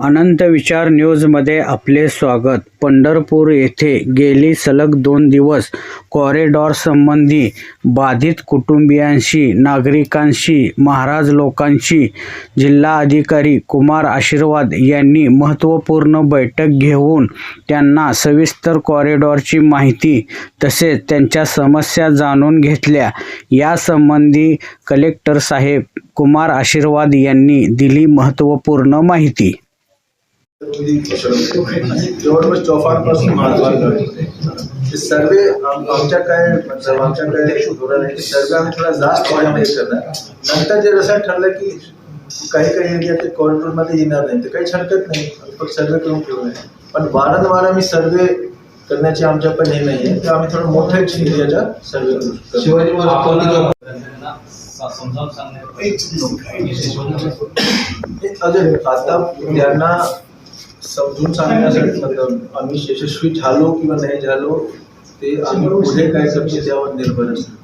अनंत विचार न्यूजमध्ये आपले स्वागत. पंढरपूर येथे गेली सलग दोन दिवस कॉरिडॉर संबंधी बाधित कुटुंबियांशी नागरिकांशी महाराज लोकांशी जिल्हा अधिकारी कुमार आशीर्वाद यांनी महत्त्वपूर्ण बैठक घेऊन त्यांना सविस्तर कॉरिडॉरची माहिती तसेच त्यांच्या समस्या जाणून घेतल्या. यासंबंधी कलेक्टर साहेब कुमार आशीर्वाद यांनी दिली महत्त्वपूर्ण माहिती. जवळपास चौफारपासून ते सर्व आम- आमच्या काय मतलब आमच्या काय धोरण आहे की सर्व आम्ही थोडा जास्त वाढवणे करणार. नंतर जे असं ठरलं की काही काही एरिया ते कॉरिडॉरमध्ये येणार नाही. तर काहीच हरकत नाही. फक्त सर्वे करून ठेवू आहे. पण वारंवार आम्ही सर्वे करण्याची आमच्या पण हे नाही आहे तर आम्ही थोडं मोठ्या एरियाचा सर्वे करू. शिवाजी अजून आता त्यांना समजून सांगण्यासाठी मतलब आम्ही यशस्वी झालो किंवा नाही झालो ते आम्ही पुढे काय करतो त्यावर निर्भर असतो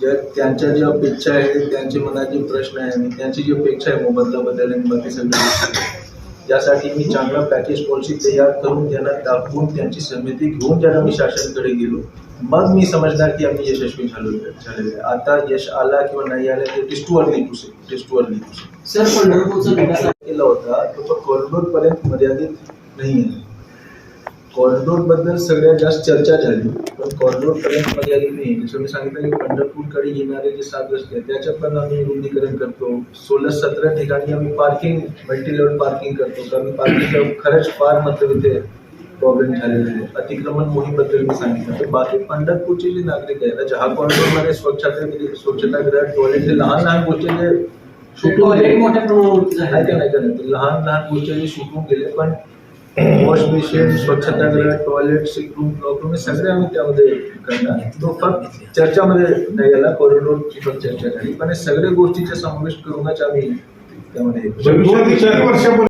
ज्या त्यांच्या ज्या अपेक्षा आहेत त्यांचे मनात जे प्रश्न आहे आणि त्यांची जी अपेक्षा आहे मोबदल्याबद्दल आणि बाकी सगळ्या त्यासाठी मी चांगला पॅकेज पॉलिसी तयार करून त्यांना दाखवून त्यांची समिती घेऊन त्यांना मी शासनाकडे गेलो. मग मी समजणार की आम्ही यशस्वी झालो झालेलो आहे आता यश आला किंवा नाही आला ते it's too early to say too early to say sir पंढरपूरचा विकास केला होता तो तो कॉरिडोर पर्यंत मर्यादित नाही आहे कॉरिडोर बद्दल सगळ्यात जास्त चर्चा झाली पण कॉरिडोर पर्यंत मर्यादित नाही जसं मी सांगितलं की पंढरपूरकडे येणारे जे सात रस्ते आहेत त्याच्यात पण आम्ही रुंदीकरण करतो. सोळा सतरा ठिकाणी आम्ही पार्किंग मल्टी लेवल पार्किंग करतो कारण पार्किंगला खरंच फार मतलब इथे प्रॉब्लेम झालेले आहे अतिक्रमण मोहीमबद्दल मी सांगितलं. तर बाकी पंढरपूरचे जे नागरिक आहेत ना ज्या कॉरिडोरमध्ये स्वच्छता स्वच्छतागृह टॉयलेट हे लहान लहान गोष्टी जे सुटून गेले. मोठ्या प्रमाणावरती नाही का नाही का लहान लहान गोष्टी जे सुटून गेले पण वॉश बेसिन स्वच्छतागृह टॉयलेट रूम क्लॉकरूम हे सगळे आम्ही त्यामध्ये करणार. तो फक्त चर्चामध्ये नाही गेला कॉरिडोरची पण चर्चा झाली. पण हे सगळ्या गोष्टीचा समावेश करूनच आम्ही त्यामध्ये